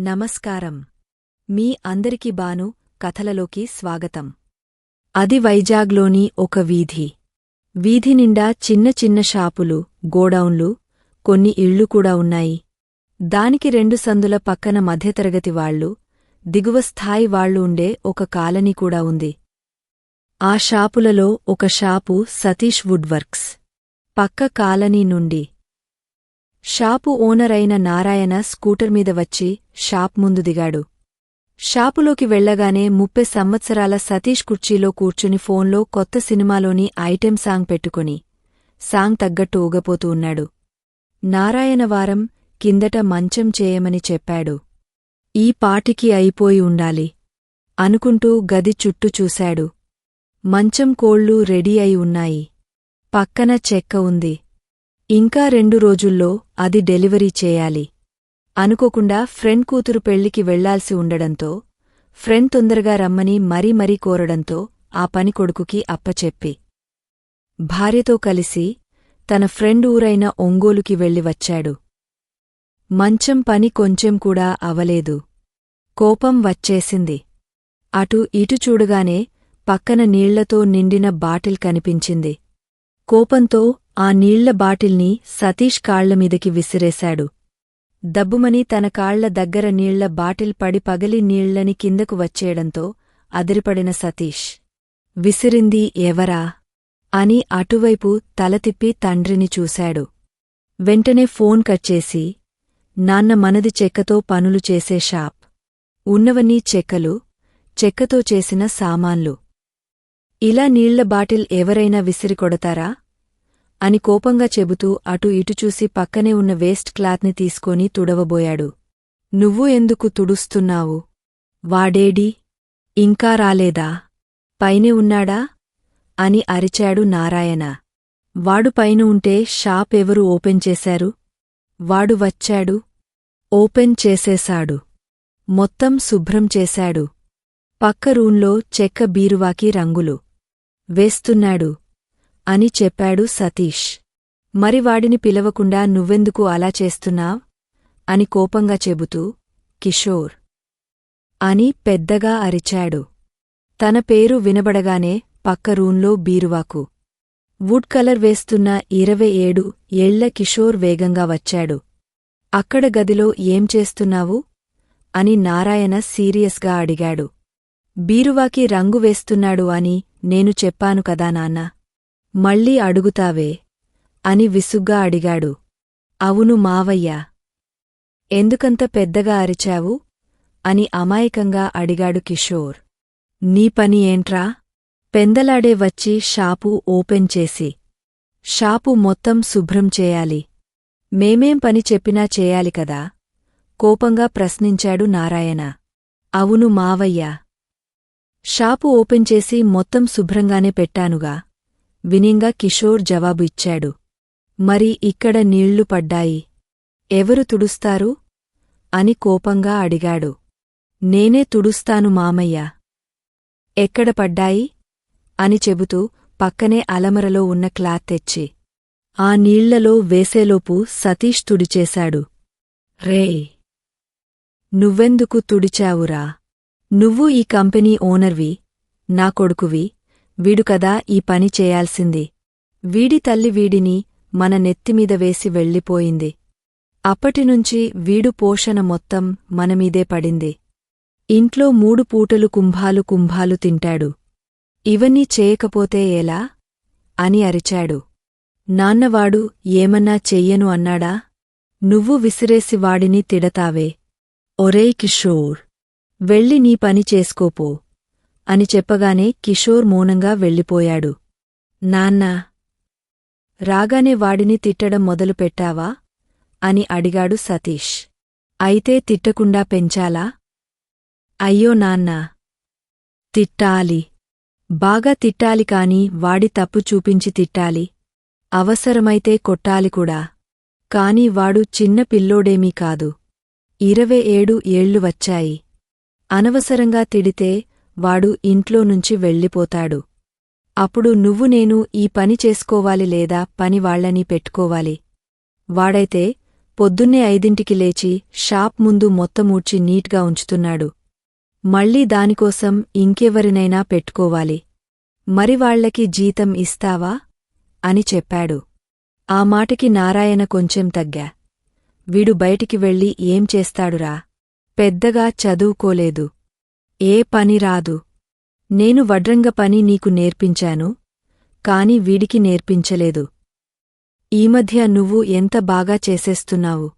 నమస్కారం. మీ అందరికి బాను కథలలోకి స్వాగతం. అది వైజాగ్లోని ఒక వీధి. వీధి నిండా చిన్న చిన్న షాపులు గోడౌన్లు కొన్ని ఇళ్ళు కూడా ఉన్నాయి. దానికి రెండు సందుల పక్కన మధ్యతరగతి వాళ్ళు దిగువ స్థాయి వాళ్ళు ఉండే ఒక కాలనీ కూడా ఉంది. ఆ షాపులలో ఒక షాపు సతీష్ వుడ్వర్క్స్. పక్క కాలనీ నుండి షాపు ఓనర్ అయిన నారాయణ స్కూటర్ మీద వచ్చి షాప్ ముందు దిగాడు. షాపులోకి వెళ్ళగానే ముప్పై సంవత్సరాల సతీష్ కుర్చీలో కూర్చుని ఫోన్లో కొత్త సినిమాలోని ఐటెం సాంగ్ పెట్టుకుని సాంగ్ తగ్గట్టు ఊగపోతూ ఉన్నాడు. నారాయణ వారం కిందట మంచం చేయమని చెప్పాడు. ఈ పాటికి అయిపోయి ఉండాలి అనుకుంటూ గది చుట్టూ చూశాడు. మంచం కోళ్ళు రెడీ అయి ఉన్నాయి. పక్కన చెక్క ఉంది. ఇంకా రెండు రోజుల్లో అది డెలివరీ చేయాలి. అనుకోకుండా ఫ్రెండ్ కూతురు పెళ్ళికి వెళ్ళాల్సి ఉండడంతో ఫ్రెండ్ తొందరగా రమ్మని మరీ మరీ కోరడంతో ఆ పని కొడుకుకి అప్పచెప్పి. భార్యతో కలిసి తన ఫ్రెండ్ ఊరైన ఒంగోలుకి వెళ్ళి వచ్చాడు. మంచం పని కొంచెం కూడా అవలేదు. కోపం వచ్చేసింది. అటు ఇటు చూడగానే పక్కన నీళ్ళతో నిండిన బాటిల్ కనిపించింది. కోపంతో ఆ నీళ్ళ బాటిల్ని సతీష్ కాళ్ళమీదకి విసిరేశాడు. దబ్బుమని తన కాళ్ళ దగ్గర నీళ్ళ బాటిల్ పడి పగలి నీళ్ళని కిందకు వచ్చేయడంతో అదిరిపడిన సతీష్. విసిరింది ఎవరా? అని అటువైపు తలతిప్పి తండ్రిని చూశాడు. వెంటనే ఫోన్ కచ్చేసి నాన్న మనది చెక్కతో పనులు చేసే షాప్. ఉన్నవన్నీ చెక్కలు చెక్కతో చేసిన సామాన్లు. ఇలా నీళ్ళ బాటిల్ ఎవరైనా విసిరికొడతారా అని కోపంగా చెబుతూ అటు ఇటు చూసి పక్కనే ఉన్న వేస్ట్ క్లాత్ని తీసుకొని తుడవబోయాడు. నువ్వు ఎందుకు తుడుస్తున్నావు? వాడేడి? ఇంకా రాలేదా? పైనే ఉన్నాడా అని అరిచాడు నారాయణ. వాడు పైన ఉంటే షాప్ ఎవరు ఓపెన్ చేశారు? వాడు వచ్చాడు. ఓపెన్ చేసేశాడు. మొత్తం శుభ్రం చేశాడు. పక్క రూంలో చెక్క బీరువాకి రంగులు. వేస్తున్నాడు. అని చెప్పాడు సతీష్. మరి వాడిని పిలవకుండా నువ్వెందుకు అలా చేస్తున్నావ్? అని కోపంగా చెబుతూ కిషోర్! అని పెద్దగా అరిచాడు. తన పేరు వినబడగానే పక్క రూంలో బీరువాకు. వుడ్ కలర్ వేస్తున్న ఇరవై ఏడు ఏళ్ళ కిషోర్ వేగంగా వచ్చాడు. అక్కడ గదిలో ఏం చేస్తున్నావు? అని నారాయణ సీరియస్గా అడిగాడు. బీరువాకి రంగు వేస్తున్నాడు అని నేను చెప్పాను కదా నాన్నా! మళ్ళీ అడుగుతావే? అని విసుగ్గా అడిగాడు. అవును మావయ్యా. ఎందుకంత పెద్దగా అరిచావు? అని అమాయకంగా అడిగాడు కిషోర్. నీ పని ఏంట్రా? పెందలాడే వచ్చి షాపు ఓపెన్ చేసి. షాపు మొత్తం శుభ్రం చేయాలి. మేమేం పని చెప్పినా చేయాలి కదా? కోపంగా ప్రశ్నించాడు నారాయణ. అవును మావయ్యా. షాపు ఓపెన్ చేసి మొత్తం శుభ్రంగానే పెట్టానుగా. వినింగా కిషోర్ జవాబు ఇచ్చాడు. మరి ఇక్కడ నీళ్ళు పడ్డాయి. ఎవరు తుడుస్తారు? అని కోపంగా అడిగాడు. నేనే తుడుస్తాను మామయ్య. ఎక్కడ పడ్డాయి? అని చెబుతూ పక్కనే అలమరలో ఉన్న క్లాత్ తెచ్చి ఆ నీళ్ళలో వేసేలోపు సతీష్ తుడిచేశాడు. రే నువ్వెందుకు తుడిచావురా? నువ్వు ఈ కంపెనీ ఓనర్వి నా కొడుకువి వీడు కదా ఈ పని చేయాల్సింది. వీడి తల్లి వీడిని మన నెత్తిమీద వేసి వెళ్ళిపోయింది. అప్పటినుంచి వీడు పోషణ మొత్తం మనమీదే పడింది. ఇంట్లో మూడు పూటలు కుంభాలు కుంభాలు తింటాడు. ఇవన్నీ చేయకపోతే ఎలా? అని అరిచాడు. నాన్నవాడు ఏమన్నా చెయ్యను అన్నాడా? నువ్వు విసిరేసి వాడిని తిడతావే. ఒరేయ్ కిషోర్. వెళ్ళి నీ పని చేసుకోపో. అని చెప్పగానే కిషోర్ మౌనంగా వెళ్ళిపోయాడు. నాన్నా రాగానే వాడిని తిట్టడం మొదలుపెట్టావా అని అడిగాడు సతీష్. అయితే తిట్టకుండా పెంచాలా? అయ్యో నాన్నా తిట్టాలి. బాగా తిట్టాలి కాని వాడి తప్పు చూపించి తిట్టాలి. అవసరమైతే కొట్టాలి కూడా. కాని వాడు చిన్న పిల్లోడేమీ కాదు. ఇరవై ఏడు ఏళ్ళు వచ్చాయి. అనవసరంగా తిడితే వాడు ఇంట్లో నుంచి వెళ్ళిపోతాడు. అప్పుడు నువ్వు నేను ఈ పని చేసుకోవాలి లేదా పని వాళ్ళని పెట్టుకోవాలి. వాడైతే పొద్దున్నే ఐదింటికి లేచి షాప్ ముందు మొత్తమూడ్చి నీట్గా ఉంచుతున్నాడు. మళ్ళీ దానికోసం ఇంకెవరినైనా పెట్టుకోవాలి. మరి వాళ్ళకి జీతం ఇస్తావా? అని చెప్పాడు. ఆ మాటకి నారాయణ కొంచెం తగ్గా. వీడు బయటికి వెళ్ళి ఏం చేస్తాడురా? పెద్దగా చదువుకోలేదు. ఏ పని రాదు. నేను వడ్రంగ పని నీకు నేర్పించాను కాని వీడికి నేర్పించలేదు. ఈ మధ్య నువ్వు ఎంత బాగా చేసేస్తున్నావు?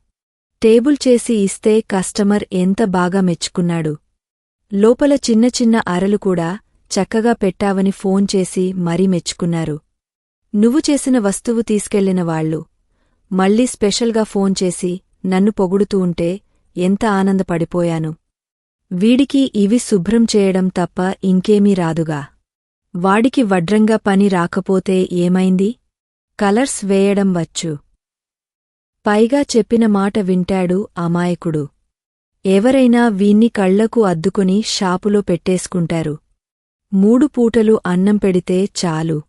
టేబుల్ చేసి ఇస్తే కస్టమర్ ఎంత బాగా మెచ్చుకున్నాడు. లోపల చిన్న చిన్న అరలు కూడా చక్కగా పెట్టావని ఫోన్ చేసి మరీ మెచ్చుకున్నారు. నువ్వు చేసిన వస్తువు తీసుకెళ్ళిన వాళ్ళు మళ్ళీ స్పెషల్గా ఫోన్ చేసి నన్ను పొగుడుతూ ఉంటే ఎంత ఆనందపడిపోయాను. వీడికి ఇవి శుభ్రం చేయడం తప్ప ఇంకేమీ రాదుగా. వాడికి వడ్రంగా పని రాకపోతే ఏమైంది? కలర్స్ వేయడం వచ్చు. పైగా చెప్పిన మాట వింటాడు అమాయకుడు. ఎవరైనా వీన్ని కళ్ళకు అద్దుకుని షాపులో పెట్టేసుకుంటారు. మూడు పూటలు అన్నం పెడితే చాలు.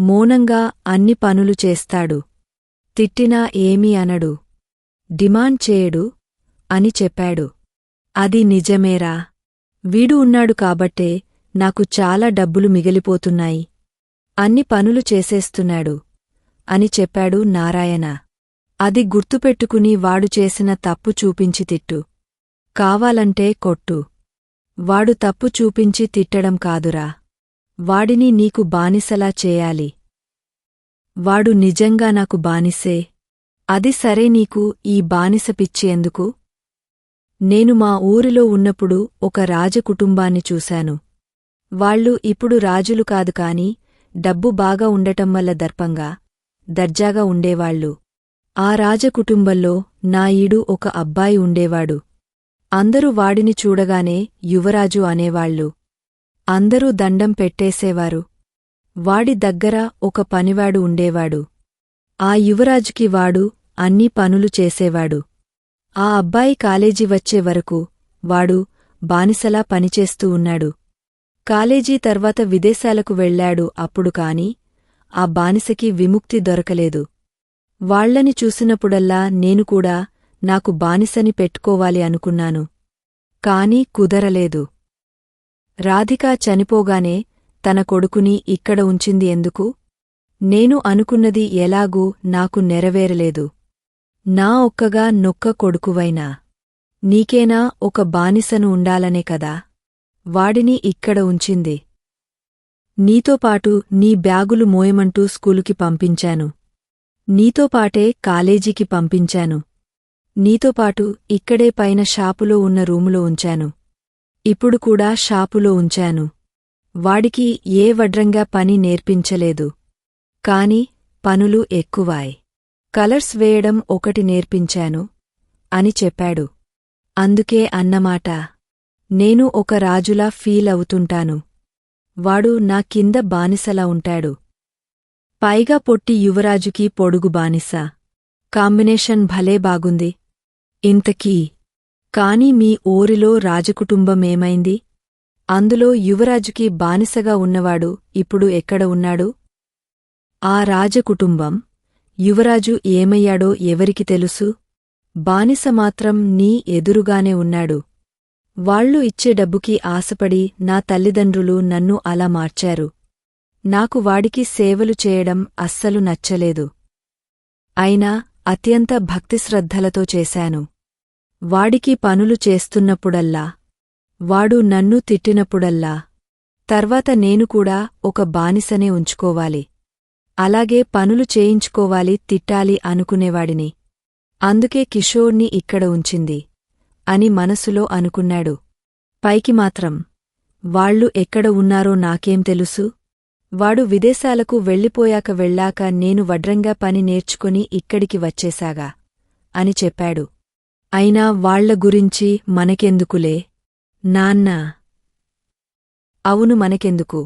మౌనంగా అన్ని పనులు చేస్తాడు. తిట్టినా ఏమీ అనడు. డిమాండ్ చేయడు అని చెప్పాడు. అది నిజమేరా. వీడు ఉన్నాడు కాబట్టే నాకు చాలా డబ్బులు మిగిలిపోతున్నాయి. అన్ని పనులు చేసేస్తున్నాడు. అని చెప్పాడు నారాయణ. అది గుర్తుపెట్టుకుని వాడు చేసిన తప్పు చూపించి తిట్టు. కావాలంటే కొట్టు. వాడు తప్పు చూపించి తిట్టడం కాదురా. వాడిని నీకు బానిసలా చేయాలి. వాడు నిజంగా నాకు బానిసే. అది సరే నీకు ఈ బానిస పిచ్చి ఎందుకు నేను మా ఊరిలో ఉన్నప్పుడు ఒక రాజకుటుంబాన్ని చూశాను. వాళ్ళు ఇప్పుడు రాజులు కాదు కాని డబ్బు బాగా ఉండటం వల్ల దర్పంగా దర్జాగా ఉండేవాళ్ళు. ఆ రాజకుటుంబంలో నా ఒక అబ్బాయి ఉండేవాడు. అందరూ వాడిని చూడగానే యువరాజు అనేవాళ్ళు. అందరూ దండం పెట్టేసేవారు. వాడి దగ్గర ఒక పనివాడు ఉండేవాడు. ఆ యువరాజుకి వాడు అన్ని పనులు చేసేవాడు. ఆ అబ్బాయి కాలేజీ వచ్చే వరకు వాడు బానిసలా పనిచేస్తూ ఉన్నాడు. కాలేజీ తర్వాత విదేశాలకు వెళ్ళాడు అప్పుడు కాని ఆ బానిసకి విముక్తి దొరకలేదు. వాళ్ళని చూసినప్పుడల్లా నేను కూడా నాకు బానిసని పెట్టుకోవాలి అనుకున్నాను. కాని కుదరలేదు. రాధిక చనిపోగానే తన కొడుకుని ఇక్కడ ఉంచింది ఎందుకు? నేను అనుకున్నది ఎలాగూ నాకు నెరవేరలేదు. నా ఒక్కగా నొక్క కొడుకువైనా. నీకేనా ఒక బానిసను ఉండాలనే కదా. వాడిని ఇక్కడ ఉంచింది. నీతోపాటు నీ బ్యాగులు మోయమంటూ స్కూలుకి పంపించాను. నీతోపాటే కాలేజీకి పంపించాను. నీతోపాటు ఇక్కడే పైన షాపులో ఉన్న రూములో ఉంచాను. ఇప్పుడు కూడా షాపులో ఉంచాను. వాడికి ఏ వడ్రంగా పని నేర్పించలేదు. కాని పనులు ఎక్కువాయ్. కలర్స్ వేయడం ఒకటి నేర్పించాను అని చెప్పాడు. అందుకే అన్నమాట నేను ఒక రాజులా ఫీల్ అవుతుంటాను. వాడు నా కింద బానిసలా ఉంటాడు. పైగా పొట్టి యువరాజుకి పొడుగు బానిస. కాంబినేషన్ భలే బాగుంది. ఇంతకీ కాని మీ ఊరిలో రాజకుటుంబమేమైంది అందులో యువరాజుకి బానిసగా ఉన్నవాడు ఇప్పుడు ఎక్కడ ఉన్నాడు? ఆ రాజకుటుంబం యువరాజు ఏమయ్యాడో ఎవరికి తెలుసు? బానిస మాత్రం నీ ఎదురుగానే ఉన్నాడు. వాళ్ళు ఇచ్చే డబ్బుకి ఆశపడి నా తల్లిదండ్రులు నన్ను అలా మార్చారు. నాకు వాడికి సేవలు చేయడం అస్సలు నచ్చలేదు. అయినా అత్యంత భక్తిశ్రద్ధలతో చేశాను. వాడికి పనులు చేస్తున్నప్పుడల్లా వాడు నన్ను తిట్టినప్పుడల్లా తర్వాత నేను కూడా ఒక బానిసనే ఉంచుకోవాలి. అలాగే పనులు చేయించుకోవాలి తిట్టాలి అనుకునేవాడిని. అందుకే కిషోర్ని ఇక్కడ ఉంచింది అని మనసులో అనుకున్నాడు. పైకి మాత్రం వాళ్ళు ఎక్కడ ఉన్నారో నాకేం తెలుసు? వాడు విదేశాలకు వెళ్ళిపోయాక వెళ్ళాక నేను వడ్రంగా పని నేర్చుకుని ఇక్కడికి వచ్చేశాగా అని చెప్పాడు. అయినా వాళ్ళ గురించి మనకెందుకులే? నాన్నా! అవును మనకెందుకు?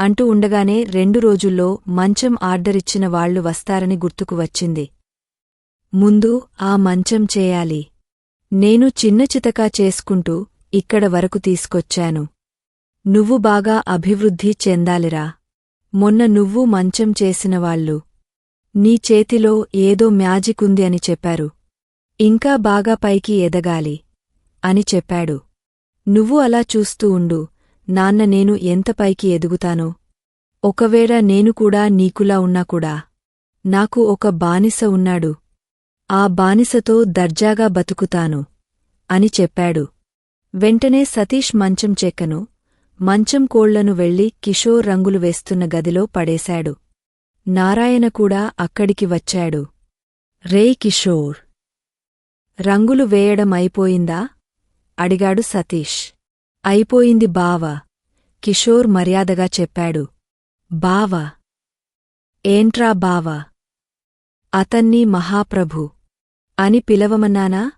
అంటూ ఉండగానే రెండు రోజుల్లో మంచం ఆర్డరిచ్చిన వాళ్ళు వస్తారని గుర్తుకు వచ్చింది. ముందు ఆ మంచం చేయాలి. నేను చిన్న చితకా చేసుకుంటూ ఇక్కడ వరకు తీసుకొచ్చాను. నువ్వు బాగా అభివృద్ధి చెందాలిరా. మొన్న నువ్వు మంచం చేసినవాళ్ళు నీ చేతిలో ఏదో మ్యాజికుంది అని చెప్పారు. ఇంకా బాగా పైకి ఎదగాలి అని చెప్పాడు. నువ్వు అలా చూస్తూ ఉండు. నాన్న నేను ఎంత పైకి ఎదుగుతానో. ఒకవేళ నేను కూడా నీకులా ఉన్నా కూడా. నాకు ఒక బానిస ఉన్నాడు. ఆ బానిసతో దర్జాగా బతుకుతాను. అని చెప్పాడు. వెంటనే సతీష్ మంచం చెక్కను. మంచం కోళ్ళను వెళ్ళి కిషోర్ రంగులు వేస్తున్న గదిలో పడేశాడు. నారాయణ కూడా అక్కడికి వచ్చాడు. రేయ్ కిషోర్! రంగులు వేయడం అయిపోయిందా? అడిగాడు సతీష్. అయిపోయింది బావ కిషోర్ మర్యాదగా చెప్పాడు. బావ ఏంట్రా బావ? అతన్ని మహాప్రభు అని పిలవమన్నానా?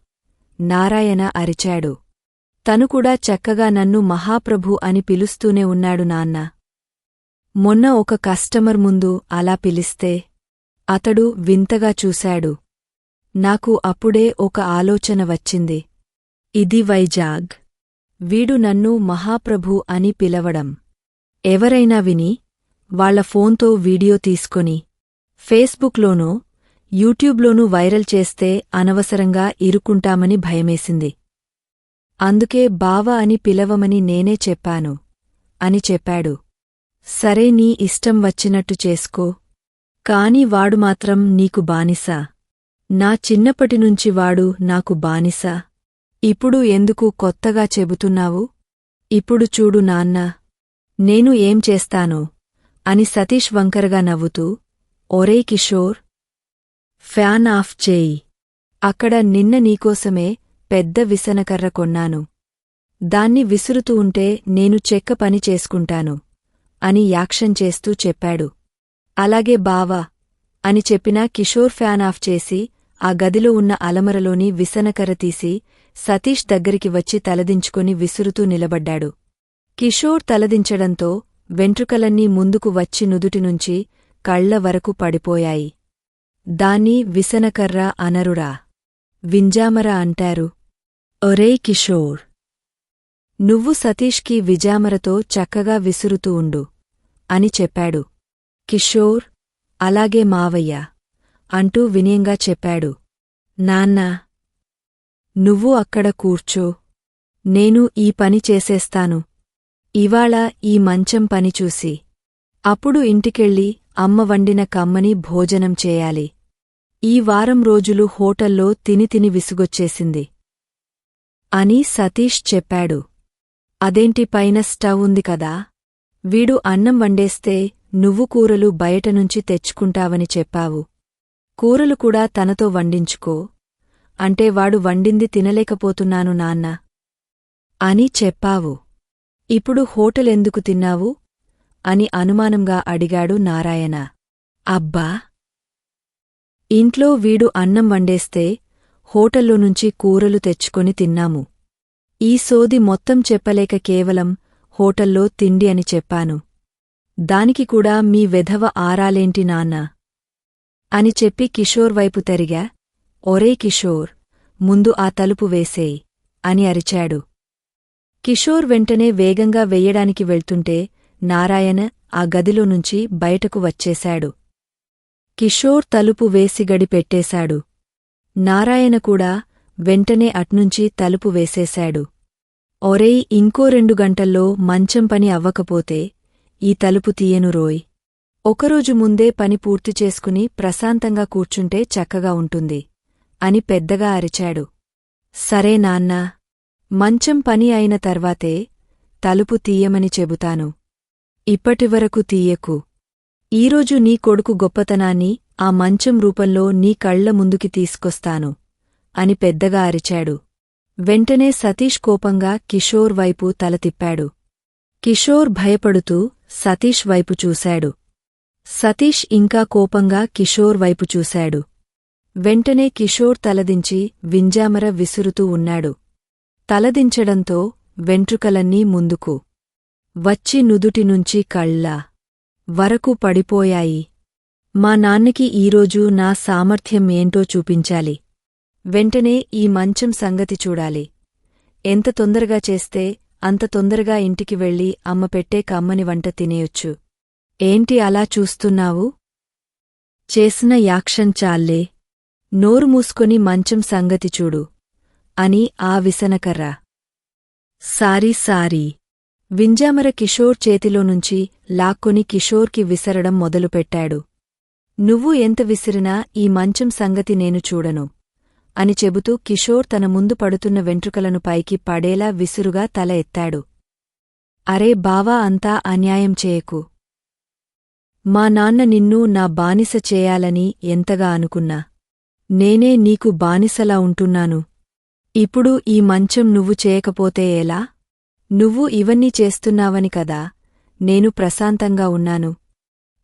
నారాయణ అరిచాడు. తను కూడా చక్కగా నన్ను మహాప్రభు అని పిలుస్తూనే ఉన్నాడు నాన్న. మొన్న ఒక కస్టమర్ ముందు అలా పిలిస్తే అతడు వింతగా చూశాడు. నాకు అప్పుడే ఒక ఆలోచన వచ్చింది. ఇది వైజాగ్. వీడు నన్ను మహాప్రభు అని పిలవడం. ఎవరైనా విని వాళ్ళ ఫోన్తో వీడియో తీసుకొని ఫేస్బుక్లోనో యూట్యూబ్లోనూ వైరల్ చేస్తే అనవసరంగా ఇరుకుంటామని భయమేసింది. అందుకే బావ అని పిలవమని నేనే చెప్పాను అని చెప్పాడు. సరే నీ ఇష్టం వచ్చినట్టు చేసుకో. కాని వాడు మాత్రం నీకు బానిస. నా చిన్నప్పటినుంచి వాడు నాకు బానిస. ఇప్పుడు ఎందుకు కొత్తగా చెబుతున్నావు? ఇప్పుడు చూడు నాన్న నేను ఏం చేస్తానో? అని సతీష్ వంకరగా నవ్వుతూ ఒరే కిషోర్ ఫ్యాన్ ఆఫ్ చేయి. అక్కడ నిన్న నీకోసమే పెద్ద విసనకర్ర కొన్నాను. దాన్ని విసురుతూ ఉంటే నేను చెక్క పని చేసుకుంటాను అని యాక్షన్ చేస్తూ చెప్పాడు. అలాగే బావా అని చెప్పినా కిషోర్ ఫ్యాన్ ఆఫ్ చేసి ఆ గదిలో ఉన్న అలమరలోని విసనకర్ర తీసి సతీష్ దగ్గరికి వచ్చి తలదించుకొని విసురుతూ నిలబడ్డాడు. కిషోర్ తలదించడంతో వెంట్రుకలన్నీ ముందుకు వచ్చి నుదుటినుంచి కళ్ళ వరకు పడిపోయాయి. దాన్ని విసనకర్ర అనరురా వింజామర అంటారు. ఒరే కిషోర్ నువ్వు సతీష్కి విజామరతో చక్కగా విసురుతూ ఉండు అని చెప్పాడు. కిషోర్ అలాగే మావయ్య అంటూ వినయంగా చెప్పాడు. నాన్నా నువ్వు అక్కడ కూర్చో. నేను ఈ పని చేసేస్తాను. ఇవాళ ఈ మంచం పని చూసి. అప్పుడు ఇంటికెళ్ళి అమ్మ వండిన కమ్మని భోజనం చేయాలి. ఈ వారం రోజులు హోటల్లో తిని తిని విసుగొచ్చేసింది. అని సతీష్ చెప్పాడు. అదేంటి పైన స్టవ్ ఉంది కదా? వీడు అన్నం వండేస్తే నువ్వు కూరలు బయటనుంచి తెచ్చుకుంటావని చెప్పావు. కూరలు కూడా తనతో వండించుకో. అంటే వాడు వండింది తినలేకపోతున్నాను నాన్న. అని చెప్పావు. ఇప్పుడు హోటలెందుకు తిన్నావు? అని అనుమానంగా అడిగాడు నారాయణ. అబ్బా! ఇంట్లో వీడు అన్నం వండేస్తే హోటల్లో నుంచి కూరలు తెచ్చుకొని తిన్నాము. ఈ సోది మొత్తం చెప్పలేక కేవలం హోటల్లో తిండి అని చెప్పాను. దానికి కూడా మీ వెధవ ఆరాలేంటి నాన్న? అని చెప్పి కిషోర్ వైపు తెరిగా ఒరే కిషోర్ ముందు ఆ తలుపు వేసేయ్ అని అరిచాడు. కిషోర్ వెంటనే వేగంగా వెయ్యడానికి వెళ్తుంటే నారాయణ ఆ గదిలో నుంచి బయటకు వచ్చేశాడు. కిషోర్ తలుపు వేసి గడి పెట్టేశాడు. నారాయణ కూడా వెంటనే అట్నుంచి తలుపు వేసేశాడు. ఒరేయ్ ఇంకో రెండు గంటల్లో మంచం పని అవ్వకపోతే ఈ తలుపు తీయను రోయ్. ఒకరోజు ముందే పని పూర్తి చేసుకుని ప్రశాంతంగా కూర్చుంటే చక్కగా ఉంటుంది. అని పెద్దగా అరిచాడు. సరే నాన్నా మంచం పని అయిన తర్వాతే తలుపు తీయమని చెబుతాను. ఇప్పటివరకు తీయకు. ఈరోజు నీ కొడుకు గొప్పతనాన్ని ఆ మంచం రూపంలో నీ కళ్ళ ముందుకి తీసుకొస్తాను అని పెద్దగా అరిచాడు. వెంటనే సతీష్ కోపంగా కిషోర్ వైపు తల తిప్పాడు. కిషోర్ భయపడుతూ సతీష్ వైపు చూశాడు. సతీష్ ఇంకా కోపంగా కిషోర్ వైపు చూశాడు. వెంటనే కిషోర్ తలదించి వింజామర విసురుతూ ఉన్నాడు. తలదించడంతో వెంట్రుకలన్నీ ముందుకు. వచ్చి నుదుటినుంచి కళ్ళ వరకు పడిపోయాయి. మా నాన్నకి ఈరోజు నా సామర్థ్యం ఏంటో చూపించాలి. వెంటనే ఈ మంచం సంగతి చూడాలి. ఎంత తొందరగా చేస్తే అంత తొందరగా ఇంటికి వెళ్ళి అమ్మ పెట్టే కమ్మని వంట తినేయొచ్చు. ఏంటి అలా చూస్తున్నావు? చేసిన యాక్షన్ చాల్లే. నోరు మూసుకొని మంచం సంగతి చూడు అని ఆ విసనకర్ర. Sorry sorry. వింజామర కిషోర్ చేతిలో నుంచి లాక్కొని కిషోర్కి విసరడం మొదలుపెట్టాడు. నువ్వు ఎంత విసిరినా ఈ మంచం సంగతి నేను చూడను అని చెబుతూ కిషోర్ తన ముందు పడుతున్న వెంట్రుకలను పైకి పడేలా విసురుగా తల ఎత్తాడు. అరే బావా అంతా అన్యాయం చేయకు. మా నాన్న నిన్ను నా బానిస చేయాలని ఎంతగా అనుకున్నా. నేనే నీకు బానిసలా ఉంటున్నాను. ఇప్పుడు ఈ మంచం నువ్వు చేయకపోతే ఎలా? నువ్వు ఇవన్నీ చేస్తున్నావని కదా నేను ప్రశాంతంగా ఉన్నాను.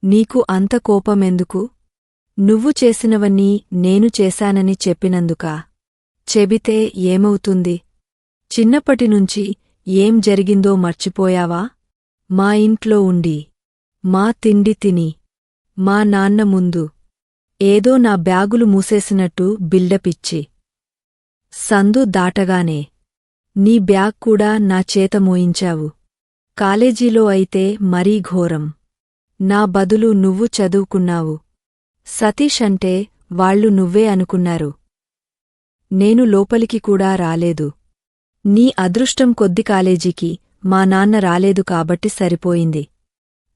నీకు అంత కోపమెందుకు? నువ్వు చేసినవన్నీ నేను చేశానని చెప్పినందుకా? చెబితే ఏమవుతుంది? చిన్నప్పటినుంచి ఏం జరిగిందో మర్చిపోయావా? మా ఇంట్లో ఉండి మా తిండి తిని మా నాన్న ముందు ఏదో నా బ్యాగులు మూసేసినట్టు బిల్డపిచ్చి సందు దాటగానే నీ బ్యాగ్ కూడా నా చేత మోయించావు. కాలేజీలో అయితే మరీ ఘోరం. నా బదులు నువ్వు చదువుకున్నావు. సతీష్ అంటే వాళ్ళు నువ్వే అనుకున్నారు. నేను లోపలికి కూడా రాలేదు. నీ అదృష్టం కొద్ది కాలేజీకి మా నాన్న రాలేదు కాబట్టి సరిపోయింది.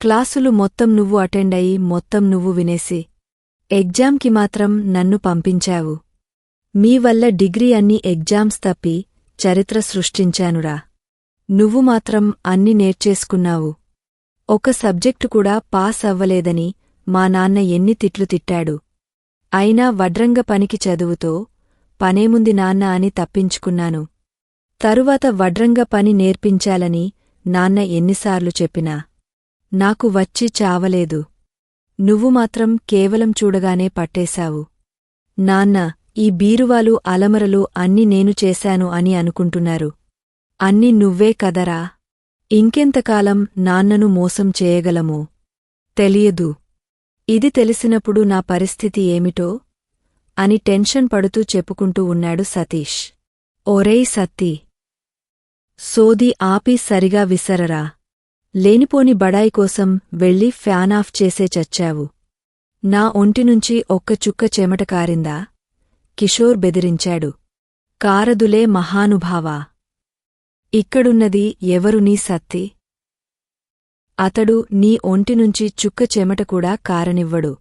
క్లాసులు మొత్తం నువ్వు అటెండయి మొత్తం నువ్వు వినేసి ఎగ్జామ్కి మాత్రం నన్ను పంపించావు. మీ వల్ల డిగ్రీ అన్ని ఎగ్జామ్స్ తప్పి చరిత్ర సృష్టించానురా. నువ్వు మాత్రం అన్ని నేర్చేసుకున్నావు. ఒక సబ్జెక్టు కూడా పాస్ అవ్వలేదని మా నాన్న ఎన్ని తిట్లు తిట్టాడు. అయినా వడ్రంగ పనికి చదువుతో పనేముంది నాన్న అని తప్పించుకున్నాను. తరువాత వడ్రంగ పని నేర్పించాలని నాన్న ఎన్నిసార్లు చెప్పినా. నాకు వచ్చి చావలేదు. నువ్వు మాత్రం కేవలం చూడగానే పట్టేశావు. నాన్న ఈ బీరువాలు అలమరలు అన్ని నేను చేశాను అని అనుకుంటున్నారు. అన్ని నువ్వే కదరా? ఇంకెంతకాలం నాన్నను మోసం చేయగలమో? తెలియదు. ఇది తెలిసినప్పుడు నా పరిస్థితి ఏమిటో? అని టెన్షన్ పడుతూ చెప్పుకుంటూ ఉన్నాడు సతీష్. ఒరేయ్ సత్తి సోది ఆపి సరిగా విసరరా? లేనిపోని బడాయి కోసం వెళ్ళి ఫ్యాన్ ఆఫ్ చేసే చచ్చావు. నా ఒంటినుంచి ఒక్క చుక్క చెమట కారిందా? కిషోర్ బెదిరించాడు. కారదులే మహానుభావా. ఇక్కడున్నది ఎవరు నీ సత్తి? అతడు నీ ఒంటినుంచి చుక్క చెమట కూడా కారనివ్వడు.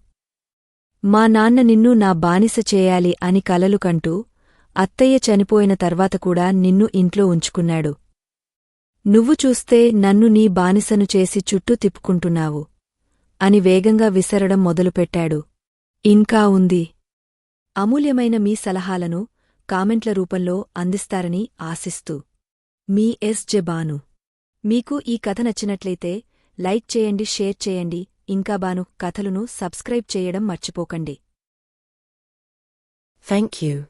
మా నాన్న నిన్ను నా బానిస చేయాలి అని కలలు కంటూ అత్తయ్య చనిపోయిన తర్వాత కూడా నిన్ను ఇంట్లో ఉంచుకున్నాడు. నువ్వు చూస్తే నన్ను నీ బానిసను చేసి చుట్టూ తిప్పుకుంటున్నావు. అని వేగంగా విసరడం మొదలుపెట్టాడు. ఇంకా ఉంది. అమూల్యమైన మీ సలహాలను కామెంట్ల రూపంలో అందిస్తారని ఆశిస్తూ. Me yes. జెబాను మీకు ఈ కథ నచ్చినట్లయితే లైక్ చేయండి షేర్ చేయండి. ఇంకా బాను కథలను సబ్స్క్రైబ్ చేయడం మర్చిపోకండి. Thank you